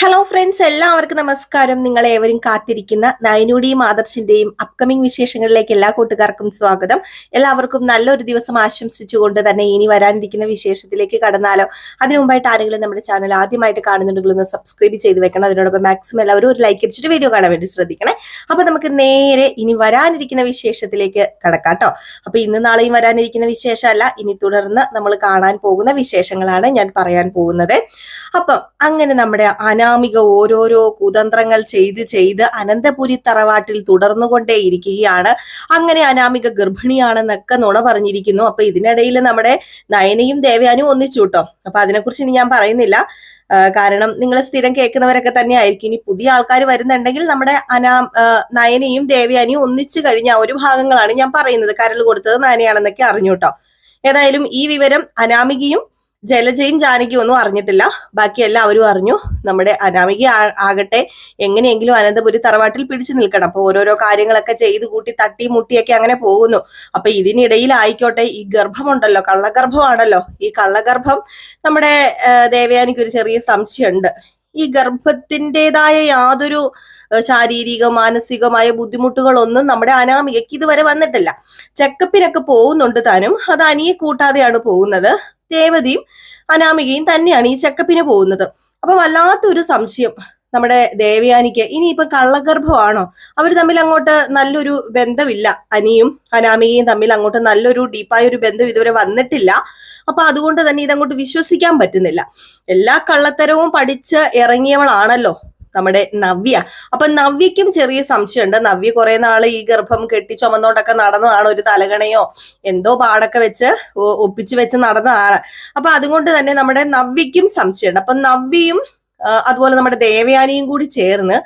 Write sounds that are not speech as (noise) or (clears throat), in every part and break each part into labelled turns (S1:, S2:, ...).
S1: Hello friends എല്ലാവർക്കും നമസ്കാരം. നിങ്ങൾ ഏവരും കാത്തിരിക്കുന്ന നയനയുടെയും ആദർശിന്റെയും അപ്കമിംഗ് വിശേഷങ്ങളിലേക്ക് എല്ലാ കൂട്ടുകാർക്കും സ്വാഗതം. എല്ലാവർക്കും നല്ലൊരു ദിവസം ആശംസിച്ചുകൊണ്ട് തന്നെ ഇനി വരാനിരിക്കുന്ന വിശേഷത്തിലേക്ക് കടന്നാലോ. അതിനു മുമ്പായിട്ട് ആരെങ്കിലും നമ്മുടെ ചാനൽ ആദ്യമായിട്ട് കാണുന്നുണ്ടെങ്കിൽ ഒന്ന് സബ്സ്ക്രൈബ് ചെയ്ത് വെക്കണം. അതിനോടൊപ്പം മാക്സിമം എല്ലാവരും ഒരു ലൈക്ക് അടിച്ചിട്ട് വീഡിയോ കാണാൻ വേണ്ടി ശ്രദ്ധിക്കണേ. അപ്പൊ നമുക്ക് നേരെ ഇനി വരാനിരിക്കുന്ന വിശേഷത്തിലേക്ക് കടക്കാട്ടോ അപ്പൊ ഇന്ന് നാളെയും വരാനിരിക്കുന്ന വിശേഷമല്ല. ഇനി തുടർന്ന് നമ്മൾ കാണാൻ പോകുന്ന വിശേഷങ്ങളാണ് ഞാൻ പറയാൻ പോകുന്നത്. അപ്പം അങ്ങനെ നമ്മുടെ അനാമിക ഓരോരോ കുതന്ത്രങ്ങൾ ചെയ്ത് ചെയ്ത് അനന്തപുരി തറവാട്ടിൽ തുടർന്നുകൊണ്ടേയിരിക്കുകയാണ്. അങ്ങനെ അനാമിക ഗർഭിണിയാണെന്നൊക്കെ നുണ പറഞ്ഞിരിക്കുന്നു. അപ്പൊ ഇതിനിടയിൽ നമ്മുടെ നയനയും ദേവയാനും ഒന്നിച്ചു കേട്ടോ അപ്പൊ അതിനെക്കുറിച്ച് ഇനി ഞാൻ പറയുന്നില്ല. കാരണം നിങ്ങൾ സ്ഥിരം കേൾക്കുന്നവരൊക്കെ തന്നെ ആയിരിക്കും ഇനി പുതിയ ആൾക്കാർ വരുന്നുണ്ടെങ്കിൽ നമ്മുടെ അനാ നയനയും ദേവയാനിയും ഒന്നിച്ചു കഴിഞ്ഞ ഒരു ഭാഗങ്ങളാണ് ഞാൻ പറയുന്നത്. കരൾ കൊടുത്തത് നയനയാണെന്നൊക്കെ അറിഞ്ഞു കേട്ടോ ഏതായാലും ഈ വിവരം അനാമികയും ജലജയും ജാനകിയും ഒന്നും അറിഞ്ഞിട്ടില്ല. ബാക്കി എല്ലാവരും അറിഞ്ഞു. നമ്മുടെ അനാമിക ആകട്ടെ എങ്ങനെയെങ്കിലും അനന്തപുരി തറവാട്ടിൽ പിടിച്ചു നിൽക്കണം. അപ്പൊ ഓരോരോ കാര്യങ്ങളൊക്കെ ചെയ്ത് കൂട്ടി തട്ടി മുട്ടിയൊക്കെ അങ്ങനെ പോകുന്നു. അപ്പൊ ഇതിനിടയിലായിക്കോട്ടെ ഈ ഗർഭമുണ്ടല്ലോ കള്ളഗർഭമാണല്ലോ. ഈ കള്ളഗർഭം നമ്മുടെ ദേവയാനിക്ക് ഒരു ചെറിയ സംശയമുണ്ട്. ഈ ഗർഭത്തിന്റെതായ യാതൊരു ശാരീരിക മാനസികമായ ബുദ്ധിമുട്ടുകളൊന്നും നമ്മുടെ അനാമികയ്ക്ക് ഇതുവരെ വന്നിട്ടില്ല. ചെക്കപ്പിനൊക്കെ പോകുന്നുണ്ട് താനും. അത് അനിയെ കൂട്ടാതെയാണ് പോകുന്നത്. രേവതിയും അനാമികയും തന്നെയാണ് ഈ ചെക്കപ്പിന് പോകുന്നത്. അപ്പൊ വല്ലാത്തൊരു സംശയം നമ്മുടെ ദേവയാനിക്ക്. ഇനിയിപ്പൊ കള്ളഗർഭമാണോ? അവർ തമ്മിൽ അങ്ങോട്ട് നല്ലൊരു ബന്ധമില്ല. അനിയും അനാമികയും തമ്മിൽ അങ്ങോട്ട് നല്ലൊരു ഡീപ്പായ ഒരു ബന്ധം ഇതുവരെ വന്നിട്ടില്ല. അപ്പൊ അതുകൊണ്ട് തന്നെ ഇതങ്ങോട്ട് വിശ്വസിക്കാൻ പറ്റുന്നില്ല. എല്ലാ കള്ളത്തരവും പഠിച്ച് ഇറങ്ങിയവളാണല്ലോ. നമ്മുടെ നവ്യ. അപ്പൊ നവ്യക്കും ചെറിയ സംശയമുണ്ട്. നവ്യ കുറെ നാൾ ഈ ഗർഭം കെട്ടി ചുമന്നോണ്ടൊക്കെ നടന്നതാണ് ഒരു തലകണയോ? എന്തോ പാടൊക്കെ വെച്ച് ഒപ്പിച്ച് വെച്ച് നടന്നതാണ്. അപ്പൊ അതുകൊണ്ട് തന്നെ നമ്മുടെ നവ്യക്കും സംശയമുണ്ട്. അപ്പൊ നവ്യയും അതുപോലെ നമ്മുടെ ദേവയാനിയും കൂടി ചേർന്ന്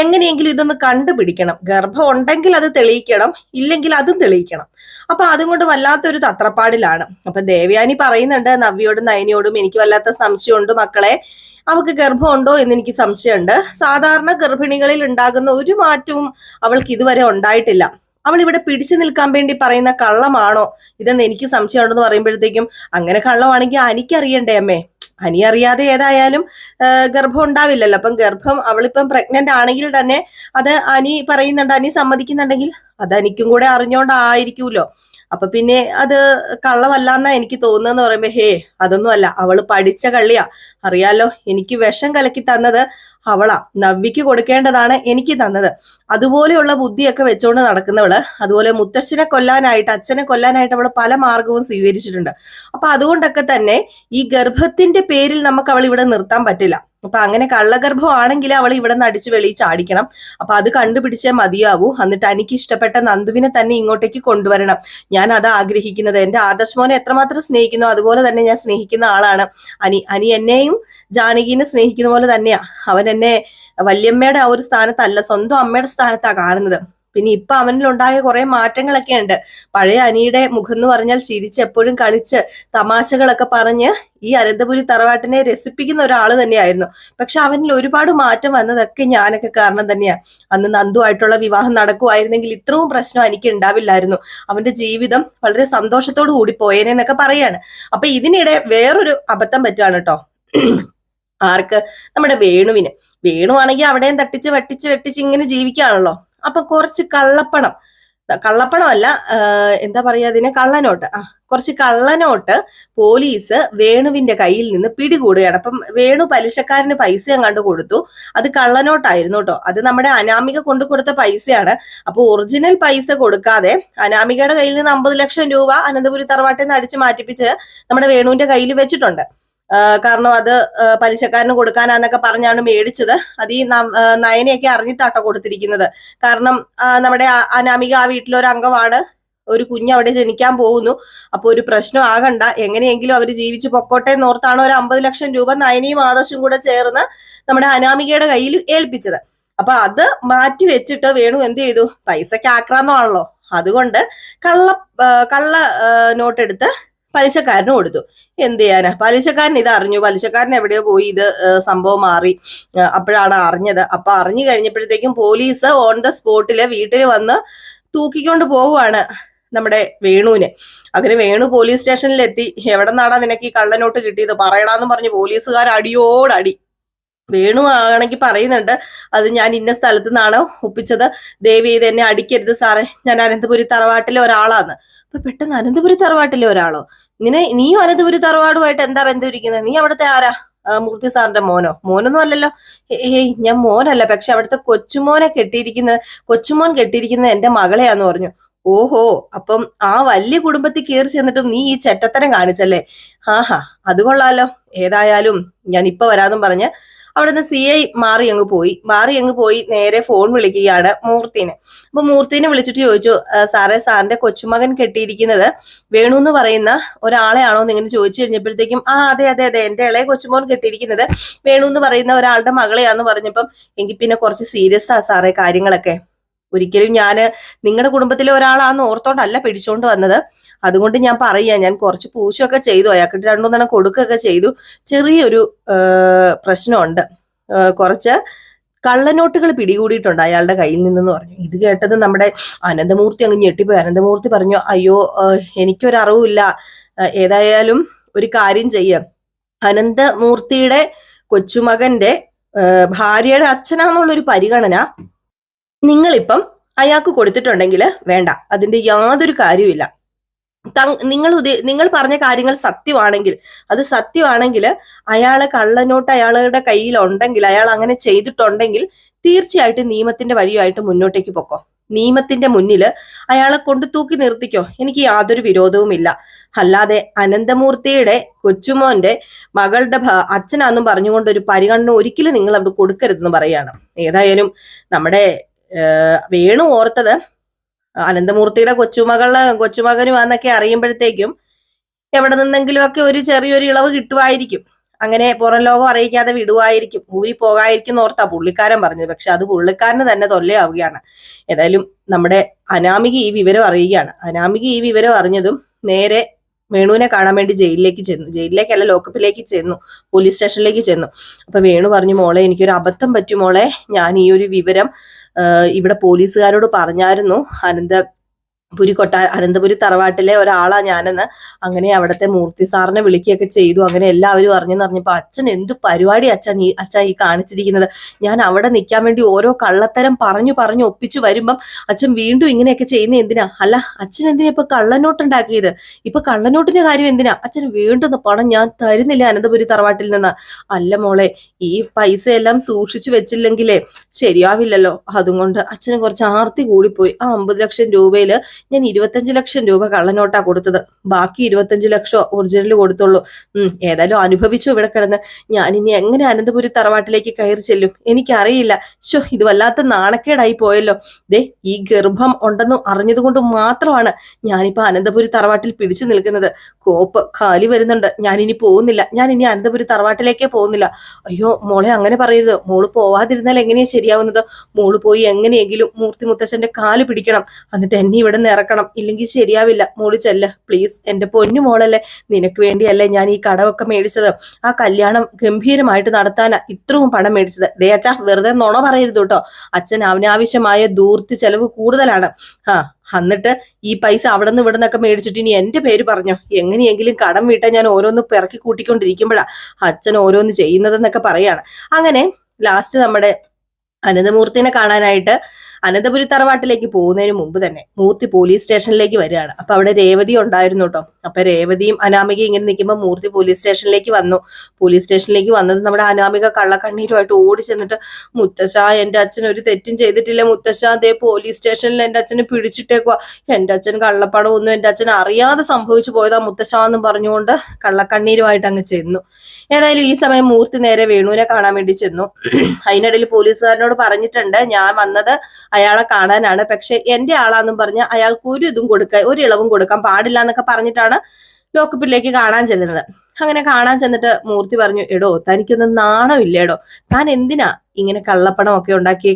S1: എങ്ങനെയെങ്കിലും ഇതൊന്ന് കണ്ടുപിടിക്കണം. ഗർഭം ഉണ്ടെങ്കിൽ അത് തെളിയിക്കണം ഇല്ലെങ്കിൽ അതും തെളിയിക്കണം. അപ്പൊ അതുകൊണ്ട് വല്ലാത്തൊരു തത്രപ്പാടിലാണ്. അപ്പൊ ദേവയാനി പറയുന്നുണ്ട് നവ്യോടും നയനിയോടും എനിക്ക് വല്ലാത്ത സംശയമുണ്ട് മക്കളെ. അവൾക്ക് ഗർഭമുണ്ടോ എന്ന് എനിക്ക് സംശയമുണ്ട്. സാധാരണ ഗർഭിണികളിൽ ഉണ്ടാകുന്ന ഒരു മാറ്റവും അവൾക്ക് ഇതുവരെ ഉണ്ടായിട്ടില്ല. അവൾ ഇവിടെ പിടിച്ചു നിൽക്കാൻ വേണ്ടി പറയുന്ന കള്ളമാണോ ഇതെന്ന് എനിക്ക് സംശയമുണ്ടെന്ന് പറയുമ്പോഴത്തേക്കും അങ്ങനെ കള്ളമാണെങ്കിൽ അനിക്കറിയണ്ടേ അമ്മേ? അനി അറിയാതെ ഏതായാലും ഗർഭം ഉണ്ടാവില്ലല്ലോ. അപ്പം ഗർഭം അവളിപ്പം പ്രഗ്നന്റ് ആണെങ്കിൽ തന്നെ അത് അനി പറയുന്നുണ്ട് അനി സമ്മതിക്കുന്നുണ്ടെങ്കിൽ അത് അനിക്കും കൂടെ അറിഞ്ഞോണ്ടായിരിക്കുമല്ലോ അപ്പൊ പിന്നെ അത് കള്ളമല്ലാന്നാ എനിക്ക് തോന്നുന്നതെന്ന് പറയുമ്പോ ഹേ അതൊന്നും അല്ല അവൾ പഠിച്ച കള്ളിയാ. അറിയാലോ എനിക്ക് വിഷം കലക്കി തന്നത് അവളാ. നവ്വിക്ക് കൊടുക്കേണ്ടതാണ് എനിക്ക് തന്നത്. അതുപോലെയുള്ള ബുദ്ധിയൊക്കെ വെച്ചുകൊണ്ട് നടക്കുന്നവൾ അതുപോലെ മുത്തശ്ശനെ കൊല്ലാനായിട്ട് അച്ഛനെ കൊല്ലാനായിട്ട് അവൾ പല മാർഗവും സ്വീകരിച്ചിട്ടുണ്ട്. അപ്പൊ അതുകൊണ്ടൊക്കെ തന്നെ ഈ ഗർഭത്തിന്റെ പേരിൽ നമുക്ക് അവൾ ഇവിടെ നിർത്താൻ പറ്റില്ല. അപ്പൊ അങ്ങനെ കള്ളഗർഭമാണെങ്കിൽ അവൾ ഇവിടെ നിന്ന് അടിച്ചു വെളിയിൽ ചാടിക്കണം. അപ്പൊ അത് കണ്ടുപിടിച്ചേ മതിയാവൂ. എന്നിട്ട് എനിക്ക് ഇഷ്ടപ്പെട്ട നന്ദുവിനെ തന്നെ ഇങ്ങോട്ടേക്ക് കൊണ്ടുവരണം. ഞാൻ അത് ആഗ്രഹിക്കുന്നത്. എന്റെ ആദർശ് മോനെ എത്രമാത്രം സ്നേഹിക്കുന്നു അതുപോലെ തന്നെ ഞാൻ സ്നേഹിക്കുന്ന ആളാണ്. അനി അനി എന്നെയും ജാനകീനെ സ്നേഹിക്കുന്ന പോലെ തന്നെയാ. അവൻ എന്നെ വല്യമ്മയുടെ ആ ഒരു സ്ഥാനത്തല്ല സ്വന്തം അമ്മയുടെ സ്ഥാനത്താ കാണുന്നത്. പിന്നെ ഇപ്പൊ അവനിലുണ്ടായ കുറെ മാറ്റങ്ങളൊക്കെ ഉണ്ട്. പഴയ അനിയുടെ മുഖം എന്ന് പറഞ്ഞാൽ ചിരിച്ച് എപ്പോഴും കളിച്ച് തമാശകളൊക്കെ പറഞ്ഞ് ഈ അനന്തപുരി തറവാട്ടിനെ രസിപ്പിക്കുന്ന ഒരാൾ തന്നെയായിരുന്നു. പക്ഷെ അവനിൽ ഒരുപാട് മാറ്റം വന്നതൊക്കെ ഞാനൊക്കെ കാരണം തന്നെയാണ് അന്ന് നന്ദുമായിട്ടുള്ള വിവാഹം നടക്കുമായിരുന്നെങ്കിൽ ഇത്രയും പ്രശ്നം എനിക്ക് ഉണ്ടാവില്ലായിരുന്നു. അവന്റെ ജീവിതം വളരെ സന്തോഷത്തോടു കൂടി പോയേനെന്നൊക്കെ പറയാണ്. അപ്പൊ ഇതിനിടെ വേറൊരു അബദ്ധം പറ്റുകയാണ് കേട്ടോ. ആർക്ക്? നമ്മുടെ വേണുവിന്. വേണുവാണെങ്കിൽ അവിടെയും തട്ടിച്ച് വെട്ടിച്ച് വെട്ടിച്ച് ഇങ്ങനെ ജീവിക്കുകയാണല്ലോ. അപ്പൊ കുറച്ച് കള്ളപ്പണം. കള്ളപ്പണമല്ല എന്താ പറയാ അതിന്? കള്ളനോട്ട്. ആ കുറച്ച് കള്ളനോട്ട് പോലീസ് വേണുവിന്റെ കയ്യിൽ നിന്ന് പിടികൂടുകയാണ്. അപ്പം വേണു പലിശക്കാരന് പൈസ അങ്ങാണ്ട് കൊടുത്തു. അത് കള്ളനോട്ടായിരുന്നു കേട്ടോ. അത് നമ്മുടെ അനാമിക കൊണ്ടു കൊടുത്ത പൈസയാണ്. അപ്പൊ ഒറിജിനൽ പൈസ കൊടുക്കാതെ അനാമികയുടെ കയ്യിൽ നിന്ന് അമ്പത് ലക്ഷം രൂപ അനന്തപുരി തറവാട്ടിൽ നിന്ന് അടിച്ചു മാറ്റിപ്പിച്ച് നമ്മുടെ വേണുവിന്റെ കയ്യിൽ വെച്ചിട്ടുണ്ട്. കാരണം അത് പലിശക്കാരന് കൊടുക്കാനാന്നൊക്കെ പറഞ്ഞാണ് മേടിച്ചത്. അത് ഈ നയനയൊക്കെ അറിഞ്ഞിട്ടാട്ടോ കൊടുത്തിരിക്കുന്നത്. കാരണം നമ്മുടെ അനാമിക ആ വീട്ടിലൊരു അംഗമാണ് ഒരു കുഞ്ഞ് അവിടെ ജനിക്കാൻ പോകുന്നു. അപ്പൊ ഒരു പ്രശ്നം ആകണ്ട. എങ്ങനെയെങ്കിലും അവർ ജീവിച്ചു പൊക്കോട്ടെ എന്നോർത്താണ് ഒരു അമ്പത് ലക്ഷം രൂപ നയനയും ആദർശും കൂടെ ചേർന്ന് നമ്മുടെ അനാമികയുടെ കയ്യിൽ ഏൽപ്പിച്ചത്. അപ്പൊ അത് മാറ്റി വെച്ചിട്ട് വേണു എന്ത് ചെയ്തു? പൈസക്ക് ആക്രാന്തമാണല്ലോ. അതുകൊണ്ട് കള്ള കള്ള നോട്ടെടുത്ത് പലിശക്കാരന് കൊടുത്തു. എന്ത് ചെയ്യാനാ? പലിശക്കാരൻ ഇത് അറിഞ്ഞു പലിശക്കാരൻ എവിടെയോ പോയി ഇത് സംഭവം മാറി. അപ്പോഴാണ് അറിഞ്ഞത്. അപ്പൊ അറിഞ്ഞു കഴിഞ്ഞപ്പോഴത്തേക്കും പോലീസ് ഓൺ ദ സ്പോട്ടിൽ വീട്ടിൽ വന്ന് തൂക്കിക്കൊണ്ട് പോവുകയാണ് നമ്മുടെ വേണുവിനെ. അങ്ങനെ വേണു പോലീസ് സ്റ്റേഷനിലെത്തി. എവിടെ നിന്നാടാ നിനക്ക് ഈ കള്ളനോട്ട് കിട്ടിയത്? പറയടാന്ന് പറഞ്ഞ് പോലീസുകാർ അടിയോടടി വേണു ആണെങ്കിൽ പറയുന്നുണ്ട്. അത് ഞാൻ ഇന്ന സ്ഥലത്തു നിന്നാണ് ഒപ്പിച്ചത്. ദേവി ഇത് എന്നെ അടിക്കരുത് സാറേ. ഞാൻ അനന്തപുരി തറവാട്ടിലെ ഒരാളാന്ന്. അപ്പൊ പെട്ടെന്ന് അനന്തപുരി തറവാട്ടിലെ ഒരാളോ? നിന്നെ നീയും അനന്തപുരി തറവാടുമായിട്ട് എന്താ ബന്ധം ഇരിക്കുന്നത് നീ അവിടുത്തെ ആരാ? മൂർത്തി സാറിന്റെ മോനോ? മോനൊന്നും അല്ലല്ലോ. ഏയ് ഞാൻ മോനല്ല. പക്ഷെ അവിടുത്തെ കൊച്ചുമോനെ കെട്ടിയിരിക്കുന്നത് കൊച്ചുമോൻ കെട്ടിയിരിക്കുന്നത് എന്റെ മകളെയാന്ന് പറഞ്ഞു. ഓഹോ അപ്പം ആ വലിയ കുടുംബത്തിൽ കയറി ചെന്നിട്ടും നീ ഈ ചെറ്റത്തരം കാണിച്ചല്ലേ? ആഹാ അത് കൊള്ളാലോ. ഏതായാലും ഞാൻ ഇപ്പൊ വരാന്നും പറഞ്ഞ് അവിടുന്ന് സി ഐ മാറി അങ്ങ് പോയി. മാറി അങ്ങ് പോയി നേരെ ഫോൺ വിളിക്കുകയാണ് മൂർത്തിനെ. അപ്പൊ മൂർത്തിനെ വിളിച്ചിട്ട് ചോദിച്ചു സാറേ സാറിന്റെ കൊച്ചുമകൻ കെട്ടിയിരിക്കുന്നത് വേണു എന്ന് പറയുന്ന ഒരാളെയാണോ എന്ന് ഇങ്ങനെ ചോദിച്ചു കഴിഞ്ഞപ്പോഴത്തേക്കും ആ അതെ അതെ അതെ എന്റെ ഇളയ കൊച്ചുമോൻ കെട്ടിയിരിക്കുന്നത് വേണു എന്ന് പറയുന്ന ഒരാളുടെ മകളെയാന്ന് പറഞ്ഞപ്പം എങ്കിൽ പിന്നെ കുറച്ച് സീരിയസ് ആ സാറേ കാര്യങ്ങളൊക്കെ. ഒരിക്കലും ഞാൻ നിങ്ങളുടെ കുടുംബത്തിലെ ഒരാളാന്ന് ഓർത്തോണ്ടല്ല പിടിച്ചോണ്ട് വന്നത്. അതുകൊണ്ട് ഞാൻ പറയാ ഞാൻ കുറച്ച് പൂശൊക്കെ ചെയ്തു അയാൾക്ക് രണ്ടുമൂന്നെണ്ണം കൊടുക്കുകയൊക്കെ ചെയ്തു. ചെറിയൊരു പ്രശ്നമുണ്ട്. കുറച്ച് കള്ളനോട്ടുകൾ പിടികൂടിയിട്ടുണ്ട് അയാളുടെ കയ്യിൽ നിന്നെന്ന് പറഞ്ഞു. ഇത് കേട്ടത് നമ്മുടെ അനന്തമൂർത്തി അങ്ങ് ഞെട്ടിപ്പോയി. അനന്തമൂർത്തി പറഞ്ഞു അയ്യോ എനിക്കൊരറിവില്ല. ഏതായാലും ഒരു കാര്യം ചെയ്യ. അനന്തമൂർത്തിയുടെ കൊച്ചുമകന്റെ ഭാര്യയുടെ അച്ഛനാന്നുള്ളൊരു പരിഗണന നിങ്ങളിപ്പം അയാൾക്ക് കൊടുത്തിട്ടുണ്ടെങ്കിൽ വേണ്ട. അതിന്റെ യാതൊരു തങ്- നിങ്ങൾ നിങ്ങൾ പറഞ്ഞ കാര്യങ്ങൾ സത്യമാണെങ്കിൽ അത് സത്യമാണെങ്കിൽ അയാളെ കള്ളനോട്ട് അയാളുടെ കയ്യിൽ ഉണ്ടെങ്കിൽ അയാൾ അങ്ങനെ ചെയ്തിട്ടുണ്ടെങ്കിൽ തീർച്ചയായിട്ടും നിയമത്തിന്റെ വഴിയായിട്ട് മുന്നോട്ടേക്ക് പൊക്കോ. നിയമത്തിന്റെ മുന്നിൽ അയാളെ കൊണ്ട് തൂക്കി നിർത്തിക്കോ. എനിക്ക് യാതൊരു വിരോധവുമില്ല. അല്ലാതെ അനന്തമൂർത്തിയുടെ കൊച്ചുമോന്റെ മകളുടെ അച്ഛനാന്നും പറഞ്ഞുകൊണ്ട് ഒരു പരിഗണന ഒരിക്കലും നിങ്ങൾ അവിടെ കൊടുക്കരുതെന്ന് പറയാണ് ഏതായാലും നമ്മുടെ വേണു ഓർത്തത് അനന്തമൂർത്തിയുടെ കൊച്ചുമകൾ കൊച്ചുമകനുമാന്നൊക്കെ അറിയുമ്പോഴത്തേക്കും എവിടെ നിന്നെങ്കിലും ഒക്കെ ഒരു ചെറിയൊരു ഇളവ് കിട്ടുമായിരിക്കും. അങ്ങനെ പുറം ലോകം അറിയിക്കാതെ വിടുവായിരിക്കും ഊരി പോകായിരിക്കും ഓർത്താ പുള്ളിക്കാരൻ പറഞ്ഞത്. പക്ഷെ അത് പുള്ളിക്കാരന് തന്നെ തൊല്ലയാവുകയാണ് ഏതായാലും നമ്മുടെ അനാമിക ഈ വിവരം അറിയുകയാണ്. അനാമിക ഈ വിവരം അറിഞ്ഞതും നേരെ വേണുവിനെ കാണാൻ വേണ്ടി ജയിലിലേക്ക് ചെന്നു. ജയിലിലേക്കല്ല ലോക്കപ്പിലേക്ക് ചെന്നു. പോലീസ് സ്റ്റേഷനിലേക്ക് ചെന്നു. അപ്പൊ വേണു പറഞ്ഞു മോളെ എനിക്കൊരു അബദ്ധം പറ്റി മോളെ. ഞാൻ ഈ ഒരു വിവരം ഇവിടെ പോലീസുകാരോട് പറഞ്ഞായിരുന്നു അനന്തപുരി കൊട്ടാ അനന്തപുരി തറവാട്ടിലെ ഒരാളാ ഞാനെന്ന് അങ്ങനെ അവിടുത്തെ മൂർത്തി സാറിനെ വിളിക്കുകയൊക്കെ ചെയ്തു. അങ്ങനെ എല്ലാവരും അറിഞ്ഞെന്ന് പറഞ്ഞപ്പോ അച്ഛൻ എന്ത് പരിപാടി അച്ഛൻ ഈ അച്ഛൻ ഈ കാണിച്ചിരിക്കുന്നത്? ഞാൻ അവിടെ നിൽക്കാൻ വേണ്ടി ഓരോ കള്ളത്തരം പറഞ്ഞു പറഞ്ഞു ഒപ്പിച്ചു വരുമ്പം അച്ഛൻ വീണ്ടും ഇങ്ങനെയൊക്കെ ചെയ്യുന്ന എന്തിനാ? അല്ല അച്ഛൻ എന്തിനാ ഇപ്പൊ കള്ളനോട്ട് ഉണ്ടാക്കിയത് ഇപ്പൊ കള്ളനോട്ടിന്റെ കാര്യം എന്തിനാ? അച്ഛൻ വീണ്ടും പണം ഞാൻ തരുന്നില്ല അനന്തപുരി തറവാട്ടിൽ നിന്ന്. അല്ല മോളെ ഈ പൈസ എല്ലാം സൂക്ഷിച്ചു വെച്ചില്ലെങ്കിലേ ശരിയാവില്ലല്ലോ. അതുകൊണ്ട് അച്ഛന് കുറച്ച് ആർത്തി കൂടിപ്പോയി. ആ അമ്പത് ലക്ഷം രൂപയിൽ ഞാൻ ഇരുപത്തഞ്ച് ലക്ഷം രൂപ കള്ളനോട്ടാ കൊടുത്തത്. ബാക്കി ഇരുപത്തഞ്ച് ലക്ഷം ഒറിജിനൽ കൊടുത്തുള്ളൂ. ഉം ഏതായാലും അനുഭവിച്ചു ഇവിടെ കിടന്ന്. ഞാൻ ഇനി എങ്ങനെ അനന്തപുരി തറവാട്ടിലേക്ക് കയറി ചെല്ലും? എനിക്കറിയില്ല. ശോ ഇത് വല്ലാത്ത നാണക്കേടായി പോയല്ലോ. ദേ ഈ ഗർഭം ഉണ്ടെന്ന് അറിഞ്ഞതുകൊണ്ട് മാത്രമാണ് ഞാനിപ്പോ അനന്തപുരി തറവാട്ടിൽ പിടിച്ചു നിൽക്കുന്നത്. കോപ്പ് കാലി വരുന്നുണ്ട്. ഞാൻ ഇനി പോകുന്നില്ല. ഞാൻ ഇനി അനന്തപുരി തറവാട്ടിലേക്കേ പോകുന്നില്ല. അയ്യോ മോളെ അങ്ങനെ പറയരുത്. മോൾ പോവാതിരുന്നാൽ എങ്ങനെയാ ശരിയാവുന്നത്? മോൾ പോയി എങ്ങനെയെങ്കിലും മൂർത്തി മുത്തച്ഛന്റെ കാൽ പിടിക്കണം. എന്നിട്ട് എന്നെ ഇവിടെ നിന്ന് ഇറക്കണം. ഇല്ലെങ്കിൽ ശരിയാവില്ല. മോൾ ചെല്ല. പ്ലീസ് എന്റെ പൊന്നു മോളല്ലേ. നിനക്ക് വേണ്ടിയല്ലേ ഞാൻ ഈ കടമൊക്കെ മേടിച്ചത്. ആ കല്യാണം ഗംഭീരമായിട്ട് നടത്താനാ ഇത്രയും പണം മേടിച്ചത്. ദേ അച്ഛാ വെറുതെ നുണ പറയരുത് കേട്ടോ. അച്ഛൻ അവനാവശ്യമായ ദൂർത്തി ചെലവ് കൂടുതലാണ്. ആ എന്നിട്ട് ഈ പൈസ അവിടെ നിന്ന് ഇവിടെ നിന്നൊക്കെ മേടിച്ചിട്ട് ഇനി എന്റെ പേര് പറഞ്ഞോ? എങ്ങനെയെങ്കിലും കടം വീട്ടാൻ ഞാൻ ഓരോന്ന് പിറക്കി കൂട്ടിക്കൊണ്ടിരിക്കുമ്പോഴാ അച്ഛൻ ഓരോന്ന് ചെയ്യുന്നതെന്നൊക്കെ പറയാണ്. അങ്ങനെ ലാസ്റ്റ് നമ്മുടെ അനന്തമൂർത്തിനെ കാണാനായിട്ട് അനന്തപുരി തറവാട്ടിലേക്ക് പോകുന്നതിന് മുമ്പ് തന്നെ മൂർത്തി പോലീസ് സ്റ്റേഷനിലേക്ക് വരികയാണ്. അപ്പൊ അവിടെ രേവതി ഉണ്ടായിരുന്നു കേട്ടോ അപ്പൊ രേവതിയും അനാമികയും ഇങ്ങനെ നിൽക്കുമ്പോൾ മൂർത്തി പോലീസ് സ്റ്റേഷനിലേക്ക് വന്നു. പോലീസ് സ്റ്റേഷനിലേക്ക് വന്നത് നമ്മുടെ അനാമിക കള്ളക്കണ്ണീരുമായിട്ട് ഓടി ചെന്നിട്ട് മുത്തശ്ശ എന്റെ അച്ഛൻ ഒരു തെറ്റും ചെയ്തിട്ടില്ല. മുത്തശ്ശ അതേ പോലീസ് സ്റ്റേഷനിൽ എന്റെ അച്ഛനെ പിടിച്ചിട്ടേക്കുക എന്റെ അച്ഛൻ കള്ളപ്പണം ഒന്നും എന്റെ അച്ഛൻ അറിയാതെ സംഭവിച്ചു പോയതാ മുത്തശ്ശ എന്ന് പറഞ്ഞുകൊണ്ട് കള്ളക്കണ്ണീരുമായിട്ട് അങ്ങ് ചെന്നു. ഏതായാലും ഈ സമയം മൂർത്തി നേരെ വേണുവിനെ കാണാൻ വേണ്ടി ചെന്നു. അതിനിടയിൽ പോലീസുകാരനോട് പറഞ്ഞിട്ടുണ്ട് ഞാൻ വന്നത് അയാളെ കാണാനാണ്. പക്ഷെ എന്റെ ആളാന്നും പറഞ്ഞ് അയാൾക്ക് ഒരു ഇതും കൊടുക്കാൻ ഒരു ഇളവും കൊടുക്കാൻ പാടില്ല എന്നൊക്കെ പറഞ്ഞിട്ടാണ് ലോക്കപ്പിലേക്ക് കാണാൻ ചെല്ലുന്നത്. അങ്ങനെ കാണാൻ ചെന്നിട്ട് മൂർത്തി പറഞ്ഞു എടോ തനിക്കൊന്നും നാണമില്ലേടോ? താൻ എന്തിനാ ഇങ്ങനെ കള്ളപ്പണം ഒക്കെ ഉണ്ടാക്കി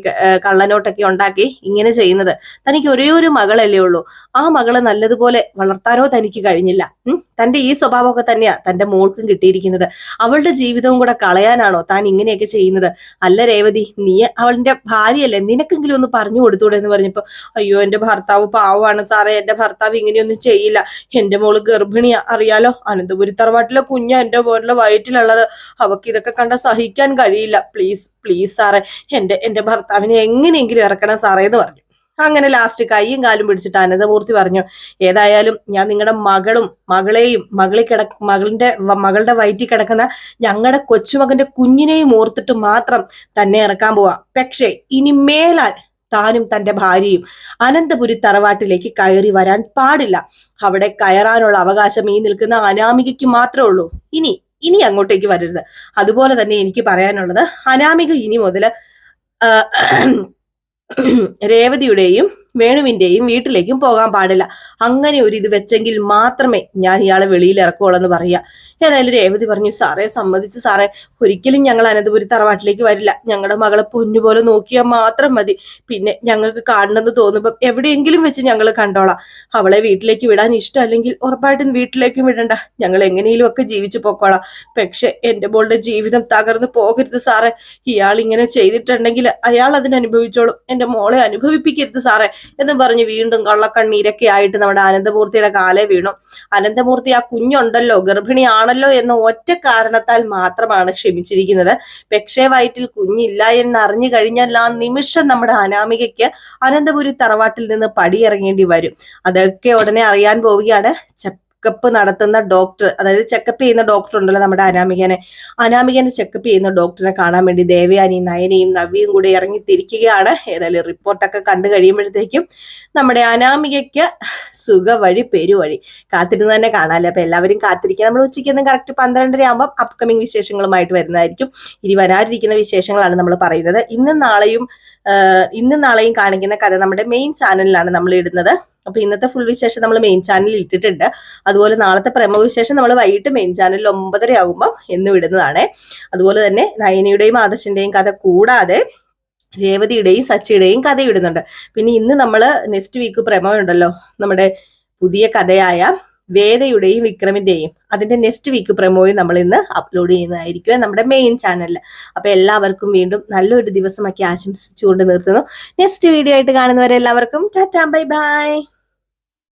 S1: കള്ളനോട്ടൊക്കെ ഉണ്ടാക്കി ഇങ്ങനെ ചെയ്യുന്നത്. തനിക്ക് ഒരേ ഒരു മകളല്ലേ ഉള്ളൂ. ആ മകളെ നല്ലതുപോലെ വളർത്താനോ തനിക്ക് കഴിഞ്ഞില്ല. തന്റെ ഈ സ്വഭാവമൊക്കെ തന്നെയാ തന്റെ മോൾക്കും കിട്ടിയിരിക്കുന്നത്. അവളുടെ ജീവിതവും കൂടെ കളയാനാണോ താൻ ഇങ്ങനെയൊക്കെ ചെയ്യുന്നത്? അല്ല രേവതി നീ അവളുടെ ഭാര്യയല്ലേ? നിനക്കെങ്കിലും ഒന്ന് പറഞ്ഞു കൊടുത്തൂടെ എന്ന് പറഞ്ഞപ്പോ അയ്യോ എന്റെ ഭർത്താവ് പാവമാണ് സാറേ. എന്റെ ഭർത്താവ് ഇങ്ങനെയൊന്നും ചെയ്യില്ല. എന്റെ മോൾ ഗർഭിണിയാ അറിയാലോ? അനന്തപുരി തറവാട്ടിലെ കുഞ്ഞ എന്റെ മോളിലെ വയറ്റിലുള്ളത്. അവക്ക് ഇതൊക്കെ കണ്ട സഹിക്കാൻ കഴിയില്ല. പ്ലീസ് പ്ലീസ് സാറേ എന്റെ എന്റെ ഭർത്താവിനെ എങ്ങനെയെങ്കിലും ഇറക്കണം സാറേ എന്ന് പറഞ്ഞു. അങ്ങനെ ലാസ്റ്റ് കൈയും കാലും പിടിച്ചിട്ട് അനന്തമൂർത്തി പറഞ്ഞു ഏതായാലും ഞാൻ നിങ്ങളുടെ മകളും മകളെയും മകളിൽ കിട മകളിന്റെ മകളുടെ വയറ്റിൽ കിടക്കുന്ന ഞങ്ങളുടെ കൊച്ചുമകന്റെ കുഞ്ഞിനെയും ഓർത്തിട്ട് മാത്രം തന്നെ ഇറക്കാൻ പോവാ. പക്ഷേ ഇനി മേലാൽ താനും തന്റെ ഭാര്യയും അനന്തപുരി തറവാട്ടിലേക്ക് കയറി വരാൻ പാടില്ല. അവിടെ കയറാനുള്ള അവകാശം ഈ നിൽക്കുന്ന അനാമികയ്ക്ക് മാത്രമേ ഉള്ളൂ. ഇനി ഇനി അങ്ങോട്ടേക്ക് വരരുത്. അതുപോലെ തന്നെ എനിക്ക് പറയാനുള്ളത് അനാമിക ഇനി മുതൽ (clears throat) രേവതിയുടെയും വേണുവിന്റെയും വീട്ടിലേക്കും പോകാൻ പാടില്ല. അങ്ങനെ ഒരു ഇത് വെച്ചെങ്കിൽ മാത്രമേ ഞാൻ ഇയാളെ വെളിയിൽ ഇറക്കുള്ളൂ പറയാ ഏതായാലും രേവതി പറഞ്ഞു സാറേ സമ്മതിച്ച് സാറേ. ഒരിക്കലും ഞങ്ങൾ അനന്തപുരി തറവാട്ടിലേക്ക് വരില്ല. ഞങ്ങളുടെ മകളെ പൊന്നുപോലെ നോക്കിയാൽ മാത്രം മതി. പിന്നെ ഞങ്ങൾക്ക് കാണണമെന്ന് തോന്നുമ്പോൾ എവിടെയെങ്കിലും വെച്ച് ഞങ്ങൾ കണ്ടോളാം. അവളെ വീട്ടിലേക്ക് വിടാൻ ഇഷ്ടമല്ലെങ്കിൽ ഉറപ്പായിട്ടും വീട്ടിലേക്കും വിടണ്ട. ഞങ്ങൾ എങ്ങനെയും ഒക്കെ ജീവിച്ചു പോക്കോളാം. പക്ഷെ എന്റെ മോളുടെ ജീവിതം തകർന്നു പോകരുത് സാറേ. ഇയാൾ ഇങ്ങനെ ചെയ്തിട്ടുണ്ടെങ്കിൽ അയാൾ അതിനനുഭവിച്ചോളും. എന്റെ മോളെ അനുഭവിപ്പിക്കരുത് സാറേ. എന്ന് പറഞ്ഞ് വീണ്ടും കള്ളക്കണ്ണീരൊക്കെ ആയിട്ട് നമ്മുടെ അനന്തമൂർത്തിയുടെ കാലെ വീണു. അനന്തമൂർത്തി ആ കുഞ്ഞുണ്ടല്ലോ ഗർഭിണിയാണല്ലോ എന്ന ഒറ്റ കാരണത്താൽ മാത്രമാണ് ക്ഷമിച്ചിരിക്കുന്നത്. പക്ഷേ വയറ്റിൽ കുഞ്ഞില്ല എന്ന് അറിഞ്ഞു കഴിഞ്ഞാൽ ആ നിമിഷം നമ്മുടെ അനാമികയ്ക്ക് അനന്തപുരി തറവാട്ടിൽ നിന്ന് പടിയിറങ്ങേണ്ടി വരും. അതൊക്കെ ഉടനെ അറിയാൻ പോവുകയാണ്. ചെക്കപ്പ് നടത്തുന്ന ഡോക്ടർ അതായത് ചെക്കപ്പ് ചെയ്യുന്ന ഡോക്ടർ ഉണ്ടല്ലോ നമ്മുടെ അനാമികനെ. അനാമികനെ ചെക്കപ്പ് ചെയ്യുന്ന ഡോക്ടറെ കാണാൻ വേണ്ടി ദേവയാനി നയനയും നവിയും കൂടെ ഇറങ്ങി തിരിക്കുകയാണ്. ഏതായാലും റിപ്പോർട്ടൊക്കെ കണ്ടു കഴിയുമ്പോഴത്തേക്കും നമ്മുടെ അനാമികയ്ക്ക് സുഖ വഴി പെരുവഴി കാത്തിരുന്ന് തന്നെ കാണാമല്ലേ അപ്പൊ എല്ലാവരും കാത്തിരിക്കുക. നമ്മൾ ഉച്ചയ്ക്ക് കറക്റ്റ് പന്ത്രണ്ടര ആകുമ്പോൾ അപ്കമിങ് വിശേഷങ്ങളുമായിട്ട് വരുന്നതായിരിക്കും. ഇനി വരാതിരിക്കുന്ന വിശേഷങ്ങളാണ് നമ്മൾ പറയുന്നത്. ഇന്നും നാളെയും ഇന്നും നാളെയും കാണിക്കുന്ന കഥ നമ്മുടെ മെയിൻ ചാനലിലാണ് നമ്മൾ ഇടുന്നത്. അപ്പൊ ഇന്നത്തെ ഫുൾ വിശേഷം നമ്മൾ മെയിൻ ചാനലിൽ ഇട്ടിട്ടുണ്ട്. അതുപോലെ നാളത്തെ പ്രമോ വിശേഷം നമ്മൾ വൈകിട്ട് മെയിൻ ചാനലിൽ ഒമ്പതര ആകുമ്പോൾ എന്നും ഇടുന്നതാണ് അതുപോലെ തന്നെ നയനയുടെയും ആദർശിന്റെയും കഥ കൂടാതെ രേവതിയുടെയും സച്ചിയുടെയും കഥ ഇടുന്നുണ്ട്. പിന്നെ ഇന്ന് നമ്മൾ നെക്സ്റ്റ് വീക്ക് പ്രമോ ഉണ്ടല്ലോ. നമ്മുടെ പുതിയ കഥയായ വേദയുടെയും വിക്രമിന്റെയും അതിന്റെ നെക്സ്റ്റ് വീക്ക് പ്രമോയും നമ്മൾ ഇന്ന് അപ്ലോഡ് ചെയ്യുന്നതായിരിക്കും. നമ്മുടെ മെയിൻ ചാനലിൽ അപ്പൊ എല്ലാവർക്കും വീണ്ടും നല്ലൊരു ദിവസമൊക്കെ ആശംസിച്ചുകൊണ്ട് നിർത്തുന്നു. നെക്സ്റ്റ് വീഡിയോ ആയിട്ട് കാണുന്നവരെ എല്ലാവർക്കും ടാറ്റാ ബൈ ബൈ